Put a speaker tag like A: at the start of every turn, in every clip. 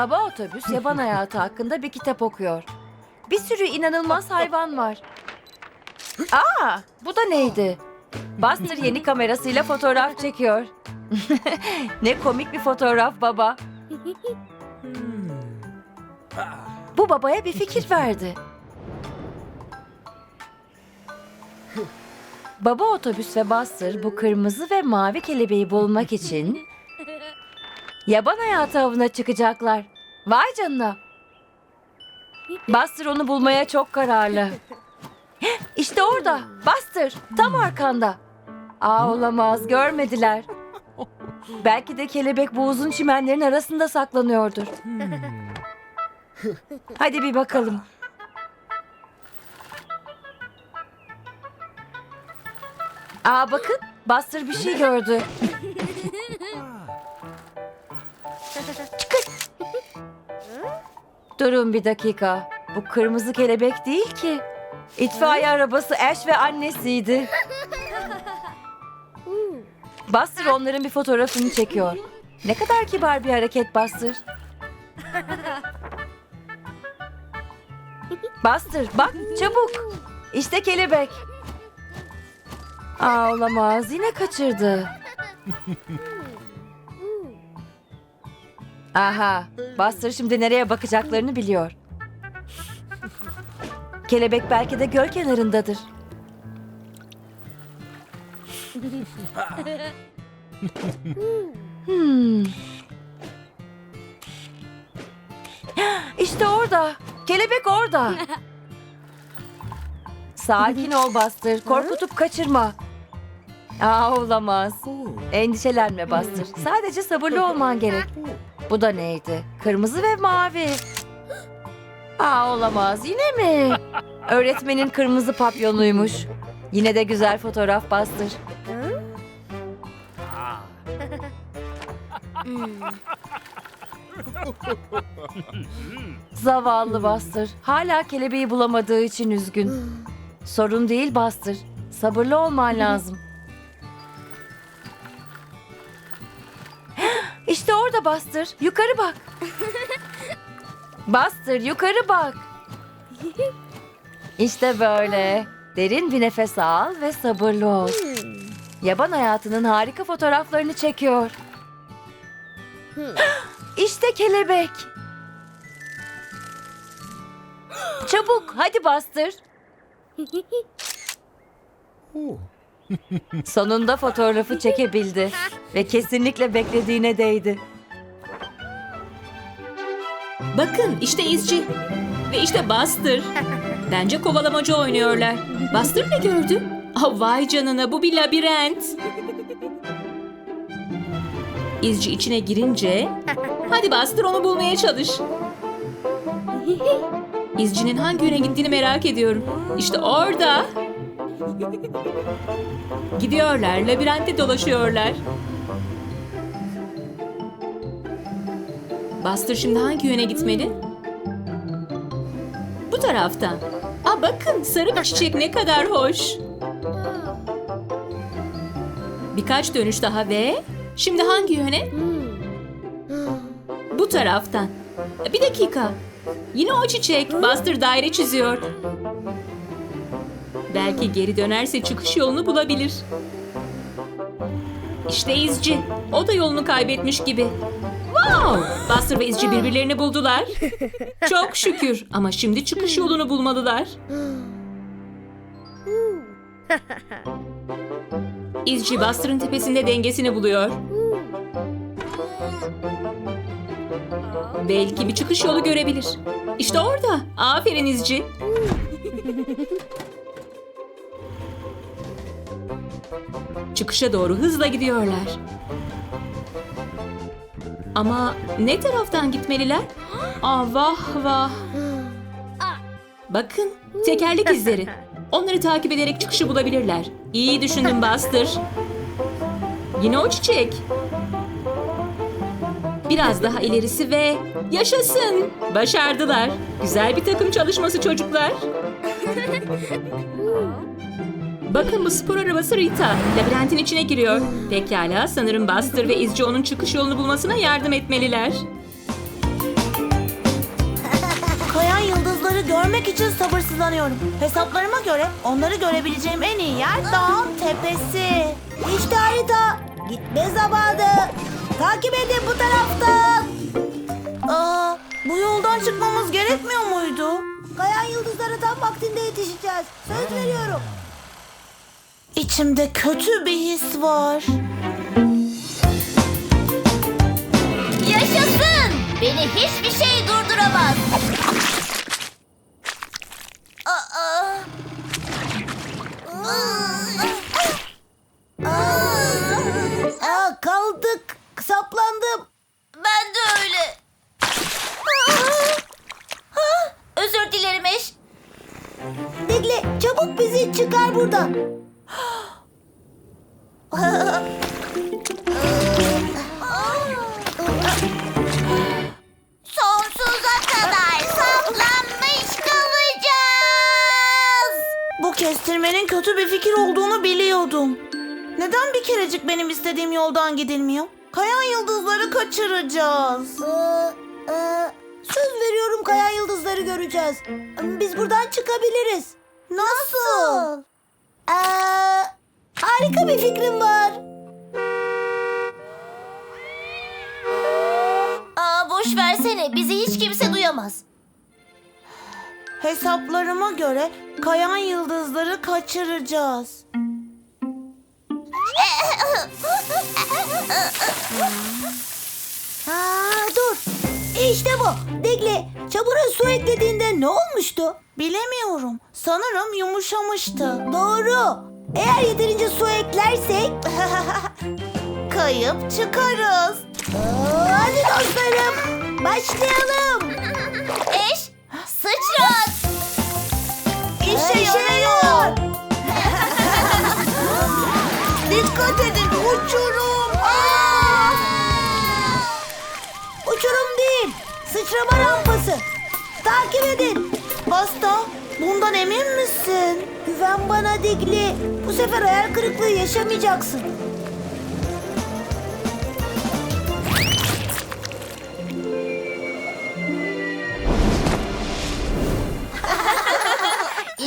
A: Baba otobüs yaban hayatı hakkında bir kitap okuyor. Bir sürü inanılmaz hayvan var. Aa, bu da neydi? Buster yeni kamerasıyla fotoğraf çekiyor. ne komik bir fotoğraf baba. Bu babaya bir fikir verdi. Baba otobüs ve Buster bu kırmızı ve mavi kelebeği bulmak için yaban hayatı avına çıkacaklar. Vay canına. Buster onu bulmaya çok kararlı. İşte orada. Buster tam arkanda. Aa olamaz görmediler. Belki de kelebek bu uzun çimenlerin arasında saklanıyordur. Hadi bir bakalım. Aa bakın Buster bir şey gördü. Durun bir dakika. Bu kırmızı kelebek değil ki. İtfaiye arabası Ash ve annesiydi. Buster onların bir fotoğrafını çekiyor. Ne kadar kibar bir hareket Buster. Buster bak çabuk. İşte kelebek. Aa olamaz yine kaçırdı. Aha Buster şimdi nereye bakacaklarını biliyor. Kelebek belki de göl kenarındadır. Hmm. İşte orada. Kelebek orada. Sakin ol Buster. Korkutup kaçırma. Aa olamaz. Endişelenme Buster. Sadece sabırlı olman gerek. Bu da neydi? Kırmızı ve mavi. Aa olamaz. Yine mi? Öğretmenin kırmızı papyonuymuş. Yine de güzel fotoğraf Buster. Zavallı Buster. Hala kelebeği bulamadığı için üzgün. Sorun değil Buster. Sabırlı olman lazım. İşte orada Buster. Yukarı bak. Buster yukarı bak. İşte böyle. Derin bir nefes al ve sabırlı ol. Yaban hayatının harika fotoğraflarını çekiyor. İşte kelebek. Çabuk hadi Buster. Sonunda fotoğrafı çekebildi ve kesinlikle beklediğine değdi.
B: Bakın işte izci. Ve işte Buster. Bence kovalamacı oynuyorlar. Buster ne gördü? Ah vay canına bu bir labirent. İzci içine girince... Hadi Buster onu bulmaya çalış. İzcinin hangi yöne gittiğini merak ediyorum. İşte orada. Gidiyorlar, labirentte dolaşıyorlar. Buster şimdi hangi yöne gitmeli? Bu taraftan. Aa bakın sarı bir çiçek ne kadar hoş. Birkaç dönüş daha ve şimdi hangi yöne? Bu taraftan. Bir dakika. Yine o çiçek. Buster daire çiziyor. Belki geri dönerse çıkış yolunu bulabilir. İşte izci. O da yolunu kaybetmiş gibi. Wow! Buster ve izci birbirlerini buldular. Çok şükür. Ama şimdi çıkış yolunu bulmalılar. İzci Buster'ın tepesinde dengesini buluyor. Belki bir çıkış yolu görebilir. İşte orada. Aferin izci. Çıkışa doğru hızla gidiyorlar. Ama ne taraftan gitmeliler? Ah vah vah. Bakın tekerlek izleri. Onları takip ederek çıkışı bulabilirler. İyi düşündün Buster. Yine o çiçek. Biraz daha ilerisi ve yaşasın. Başardılar. Güzel bir takım çalışması çocuklar. Bakın bu spor arabası Rita. Labirentin içine giriyor. Pekala sanırım Buster ve izci onun çıkış yolunu bulmasına yardım etmeliler.
C: yıldızları görmek için sabırsızlanıyorum. Hesaplarıma göre onları görebileceğim en iyi yer dağın tepesi. İşte harita. Gitme zamanı. Takip edin bu taraftan. Aa, bu yoldan çıkmamız gerekmiyor muydu? Kayan yıldızlara tam vaktinde yetişeceğiz. Söz veriyorum. İçimde kötü bir his var.
D: Yaşasın! Beni hiçbir şey durduramaz. Aa.
C: Aa, kaldık. Saplandım.
D: Ben de öyle. Özür dilerim eş.
C: Digle çabuk bizi çıkar buradan. Kerecik benim istediğim yoldan gidilmiyor? Kayan yıldızları kaçıracağız. Ee, söz veriyorum kayan yıldızları göreceğiz. Biz buradan çıkabiliriz. Nasıl? Ee, harika bir fikrim var.
D: Aa boş versene bizi hiç kimse duyamaz.
C: Hesaplarıma göre kayan yıldızları kaçıracağız. Aa, dur. İşte bu. Digle, çamura su eklediğinde ne olmuştu? Bilemiyorum. Sanırım yumuşamıştı. Doğru. Eğer yeterince su eklersek... kayıp çıkarız. Aa, hadi dostlarım. Başlayalım.
D: Eş sıçrat.
C: İşe yarıyor. Sıçrama rampası. Takip edin. Pasta bundan emin misin? Güven bana Digli. Bu sefer hayal kırıklığı yaşamayacaksın.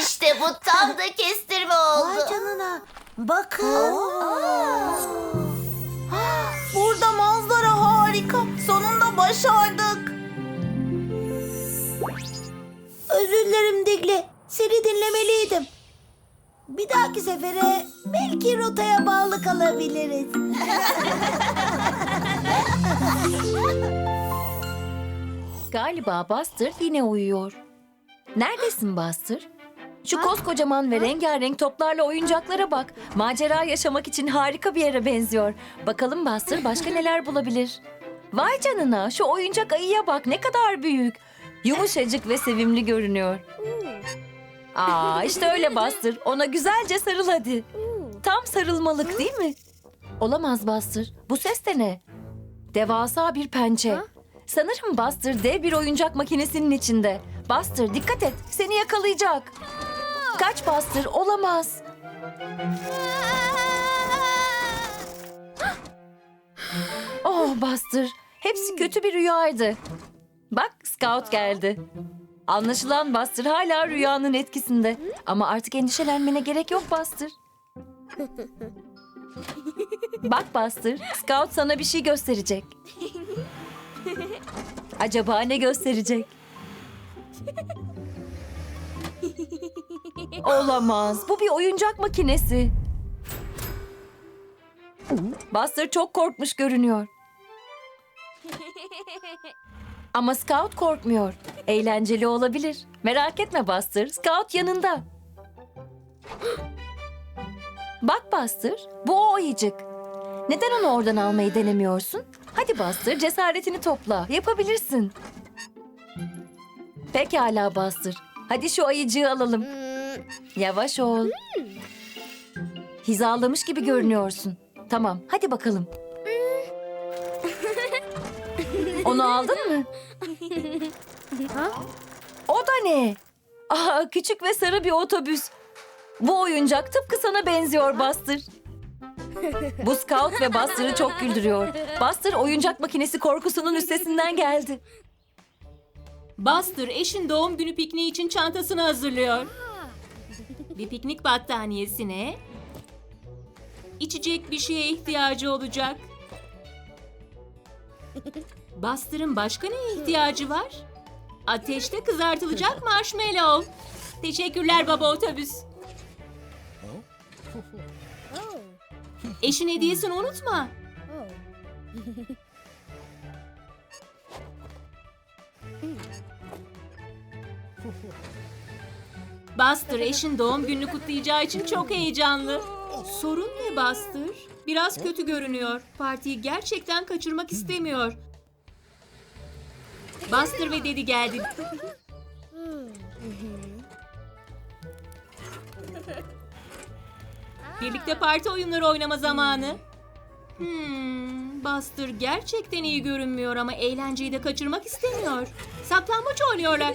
D: İşte bu tam da kestirme oldu.
C: Vay canına. Bakın. Burada manzara harika. Sonunda başardık. Özür dilerim Digli. Seni dinlemeliydim. Bir dahaki sefere belki rotaya bağlı kalabiliriz.
A: Galiba Buster yine uyuyor. Neredesin Buster? Şu koskocaman ve rengarenk toplarla oyuncaklara bak. Macera yaşamak için harika bir yere benziyor. Bakalım Buster başka neler bulabilir? Vay canına şu oyuncak ayıya bak ne kadar büyük. Yumuşacık ve sevimli görünüyor. Aa işte öyle Buster. Ona güzelce sarıl hadi. Tam sarılmalık değil mi? Olamaz Buster. Bu ses de ne? Devasa bir pençe. Sanırım Buster dev bir oyuncak makinesinin içinde. Buster dikkat et. Seni yakalayacak. Kaç Buster olamaz. Oh Buster. Hepsi kötü bir rüyaydı. Bak Scout geldi. Anlaşılan Buster hala rüyanın etkisinde. Ama artık endişelenmene gerek yok Buster. Bak Buster, Scout sana bir şey gösterecek. Acaba ne gösterecek? Olamaz. Bu bir oyuncak makinesi. Buster çok korkmuş görünüyor. Ama Scout korkmuyor. Eğlenceli olabilir. Merak etme Buster. Scout yanında. Bak Buster, bu o ayıcık. Neden onu oradan almayı denemiyorsun? Hadi Buster, cesaretini topla. Yapabilirsin. Pekala Buster. Hadi şu ayıcığı alalım. Yavaş ol. Hizalamış gibi görünüyorsun. Tamam, hadi bakalım. Onu aldın mı? O da ne? Aa, küçük ve sarı bir otobüs. Bu oyuncak tıpkı sana benziyor Buster. Bu Scout ve Buster'ı çok güldürüyor. Buster oyuncak makinesi korkusunun üstesinden geldi.
B: Buster eşin doğum günü pikniği için çantasını hazırlıyor. Bir piknik battaniyesine içecek bir şeye ihtiyacı olacak. Buster'ın başka neye ihtiyacı var? Ateşte kızartılacak marshmallow. Teşekkürler baba otobüs. Eşin hediyesini unutma. Buster eşin doğum gününü kutlayacağı için çok heyecanlı. Sorun ne Buster? Biraz kötü görünüyor. Partiyi gerçekten kaçırmak istemiyor. Buster ve Dedi geldi. Birlikte parti oyunları oynama zamanı. Hmm, Buster gerçekten iyi görünmüyor ama eğlenceyi de kaçırmak istemiyor. Saklambaç oynuyorlar.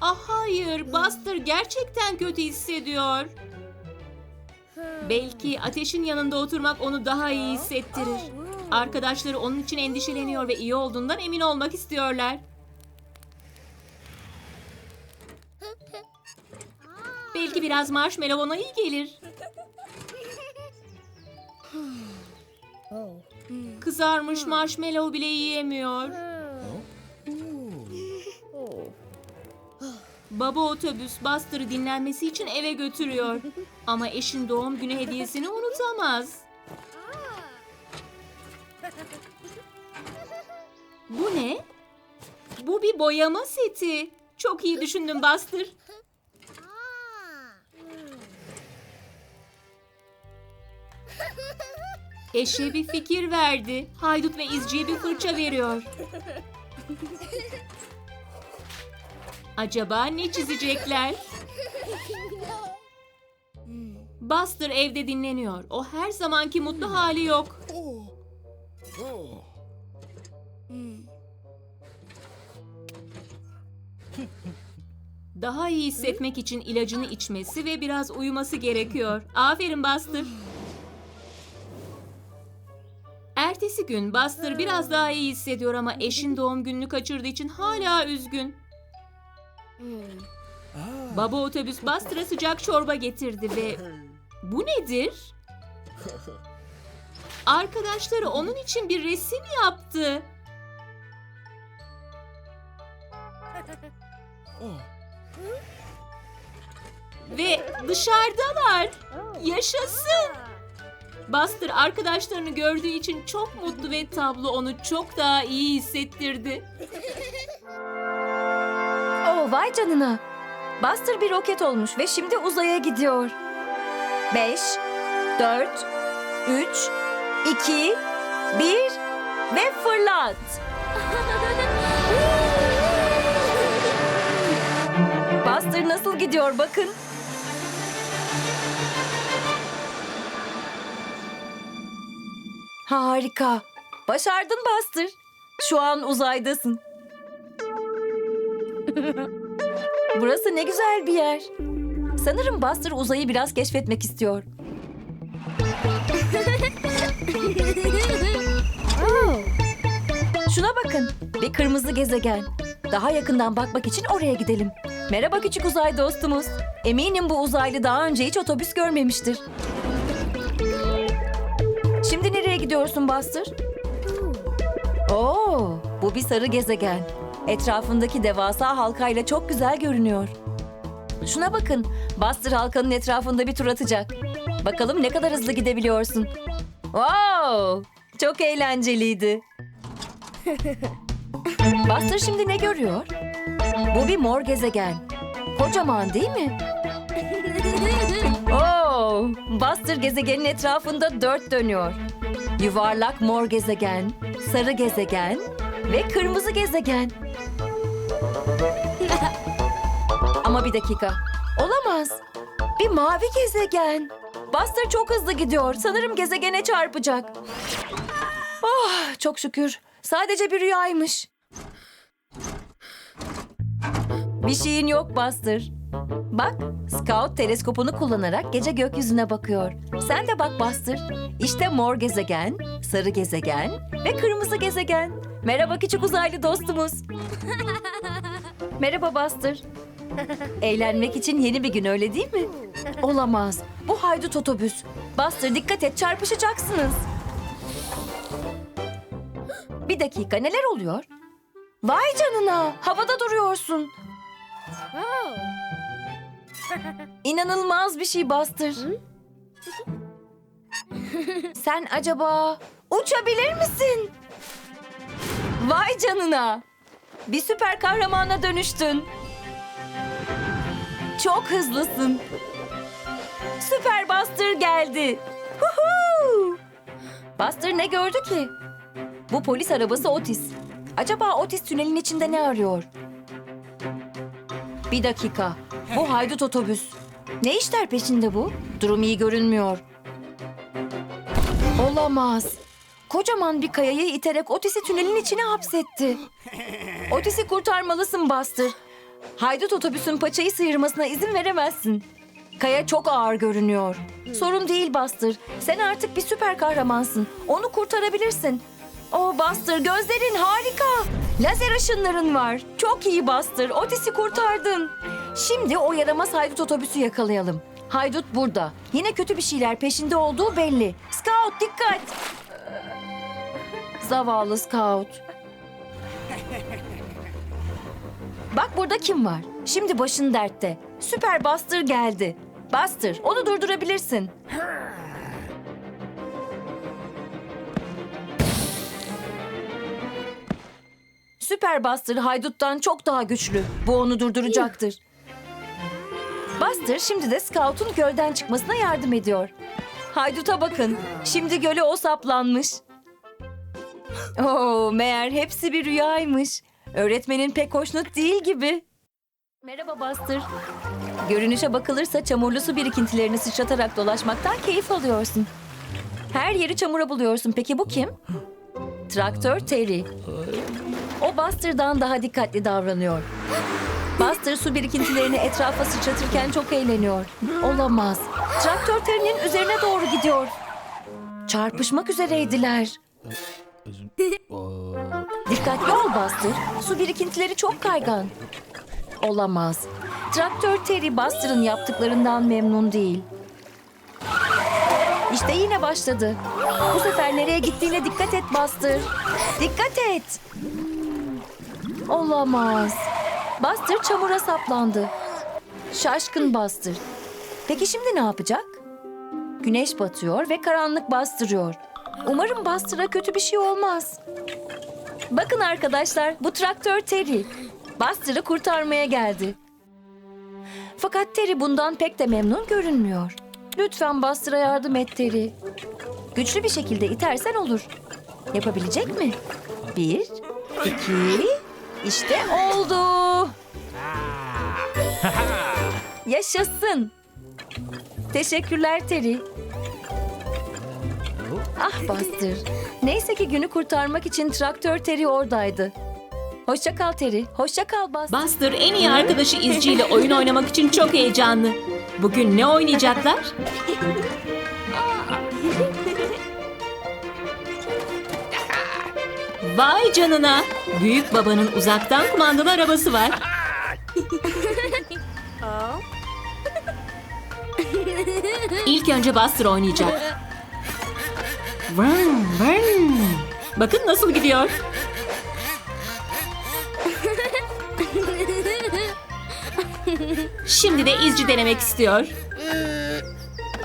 B: Ah hayır, Buster gerçekten kötü hissediyor. Belki ateşin yanında oturmak onu daha iyi hissettirir. Arkadaşları onun için endişeleniyor ve iyi olduğundan emin olmak istiyorlar. Belki biraz marshmallow ona iyi gelir. Kızarmış marshmallow bile yiyemiyor. Baba otobüs Buster'ı dinlenmesi için eve götürüyor. Ama eşin doğum günü hediyesini unutamaz. Bu ne? Bu bir boyama seti. Çok iyi düşündün Buster. Eşe bir fikir verdi. Haydut ve izciye bir fırça veriyor. Acaba ne çizecekler? Buster evde dinleniyor. O her zamanki mutlu hali yok. Daha iyi hissetmek için ilacını içmesi ve biraz uyuması gerekiyor. Aferin Buster. Ertesi gün Buster biraz daha iyi hissediyor ama eşin doğum gününü kaçırdığı için hala üzgün. Baba otobüs Buster'a sıcak çorba getirdi ve bu nedir? Arkadaşları onun için bir resim yaptı. Ve dışarıdalar. Yaşasın. Buster arkadaşlarını gördüğü için çok mutlu ve tablo onu çok daha iyi hissettirdi.
A: Vay canına. Buster bir roket olmuş ve şimdi uzaya gidiyor. Beş, dört, üç, iki, bir ve fırlat. Buster nasıl gidiyor bakın. Harika. Başardın Buster. Şu an uzaydasın. Burası ne güzel bir yer. Sanırım Buster uzayı biraz keşfetmek istiyor. Şuna bakın. Bir kırmızı gezegen. Daha yakından bakmak için oraya gidelim. Merhaba küçük uzay dostumuz. Eminim bu uzaylı daha önce hiç otobüs görmemiştir. Şimdi nereye gidiyorsun Buster? Oo, bu bir sarı gezegen. Etrafındaki devasa halkayla çok güzel görünüyor. Şuna bakın. Buster halkanın etrafında bir tur atacak. Bakalım ne kadar hızlı gidebiliyorsun. Wow! Çok eğlenceliydi. Buster şimdi ne görüyor? Bu bir mor gezegen. Kocaman değil mi? Oo! Buster gezegenin etrafında dört dönüyor. Yuvarlak mor gezegen, sarı gezegen ve kırmızı gezegen. Ama bir dakika. Olamaz. Bir mavi gezegen. Buster çok hızlı gidiyor. Sanırım gezegene çarpacak. Oh, çok şükür. Sadece bir rüyaymış. Bir şeyin yok Buster. Bak, Scout teleskopunu kullanarak gece gökyüzüne bakıyor. Sen de bak Buster. İşte mor gezegen, sarı gezegen ve kırmızı gezegen. Merhaba küçük uzaylı dostumuz. Merhaba Buster. Eğlenmek için yeni bir gün öyle değil mi? Olamaz. Bu haydut otobüs. Buster dikkat et çarpışacaksınız. Bir dakika neler oluyor? Vay canına havada duruyorsun. İnanılmaz bir şey Buster. Sen acaba uçabilir misin? Vay canına. Bir süper kahramana dönüştün. Çok hızlısın. Süper Buster geldi. Huhu! Buster ne gördü ki? Bu polis arabası Otis. Acaba Otis tünelin içinde ne arıyor? Bir dakika. Bu haydut otobüs. Ne işler peşinde bu? Durum iyi görünmüyor. Olamaz. Kocaman bir kayayı iterek Otis'i tünelin içine hapsetti. Otis'i kurtarmalısın Buster. Haydut otobüsün paçayı sıyırmasına izin veremezsin. Kaya çok ağır görünüyor. Sorun değil Buster. Sen artık bir süper kahramansın. Onu kurtarabilirsin. Oh Buster gözlerin harika. Lazer ışınların var. Çok iyi Buster. Otis'i kurtardın. Şimdi o yaramaz haydut otobüsü yakalayalım. Haydut burada. Yine kötü bir şeyler peşinde olduğu belli. Scout dikkat. Zavallı Scout. Bak burada kim var? Şimdi başın dertte. Süper Buster geldi. Buster, onu durdurabilirsin. Süper Buster hayduttan çok daha güçlü. Bu onu durduracaktır. Buster şimdi de Scout'un gölden çıkmasına yardım ediyor. Hayduta bakın. Şimdi göle o saplanmış. Oo, meğer hepsi bir rüyaymış. Öğretmenin pek hoşnut değil gibi. Merhaba Buster. Görünüşe bakılırsa çamurlu su birikintilerini sıçratarak dolaşmaktan keyif alıyorsun. Her yeri çamura buluyorsun. Peki bu kim? Traktör Terry. O Buster'dan daha dikkatli davranıyor. Buster su birikintilerini etrafa sıçratırken çok eğleniyor. Olamaz. Traktör Terry'nin üzerine doğru gidiyor. Çarpışmak üzereydiler. Dikkatli ol Buster. Su birikintileri çok kaygan. Olamaz. Traktör Terry Buster'ın yaptıklarından memnun değil. İşte yine başladı. Bu sefer nereye gittiğine dikkat et Buster. Dikkat et. Olamaz. Buster çamura saplandı. Şaşkın Buster. Peki şimdi ne yapacak? Güneş batıyor ve karanlık bastırıyor. Umarım Buster'a kötü bir şey olmaz. Bakın arkadaşlar, bu traktör Terry. Buster'ı kurtarmaya geldi. Fakat Terry bundan pek de memnun görünmüyor. Lütfen Buster'a yardım et Terry. Güçlü bir şekilde itersen olur. Yapabilecek mi? Bir, iki, işte oldu. Yaşasın. Teşekkürler Terry. Ah Buster. Neyse ki günü kurtarmak için traktör Terry oradaydı. Hoşça kal Terry. Hoşça kal Buster.
B: Buster en iyi arkadaşı İzci ile oyun oynamak için çok heyecanlı. Bugün ne oynayacaklar? Vay canına. Büyük babanın uzaktan kumandalı arabası var. İlk önce Buster oynayacak. Vrn, vrn. Bakın nasıl gidiyor. Şimdi de izci denemek istiyor.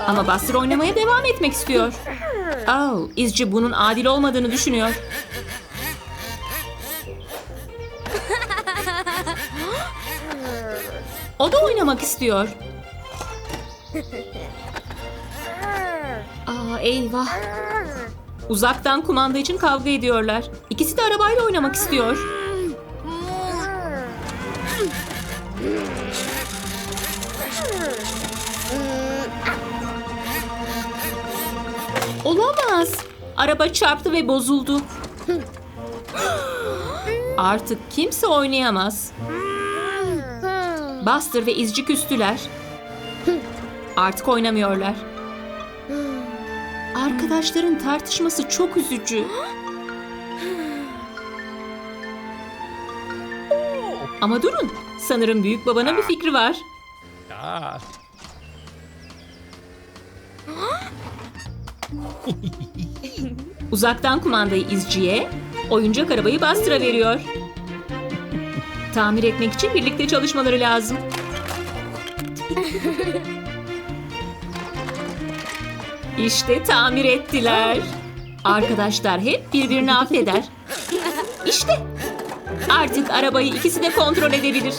B: Ama Buster oynamaya devam etmek istiyor. Oh, izci bunun adil olmadığını düşünüyor. O da oynamak istiyor. Aa eyvah. Uzaktan kumanda için kavga ediyorlar. İkisi de arabayla oynamak istiyor. Olamaz. Araba çarptı ve bozuldu. Artık kimse oynayamaz. Buster ve izci küstüler. Artık oynamıyorlar arkadaşların tartışması çok üzücü. Ama durun. Sanırım büyük babanın bir fikri var. Uzaktan kumandayı izciye, oyuncak arabayı bastıra veriyor. Tamir etmek için birlikte çalışmaları lazım. İşte tamir ettiler. Arkadaşlar hep birbirini affeder. İşte artık arabayı ikisi de kontrol edebilir.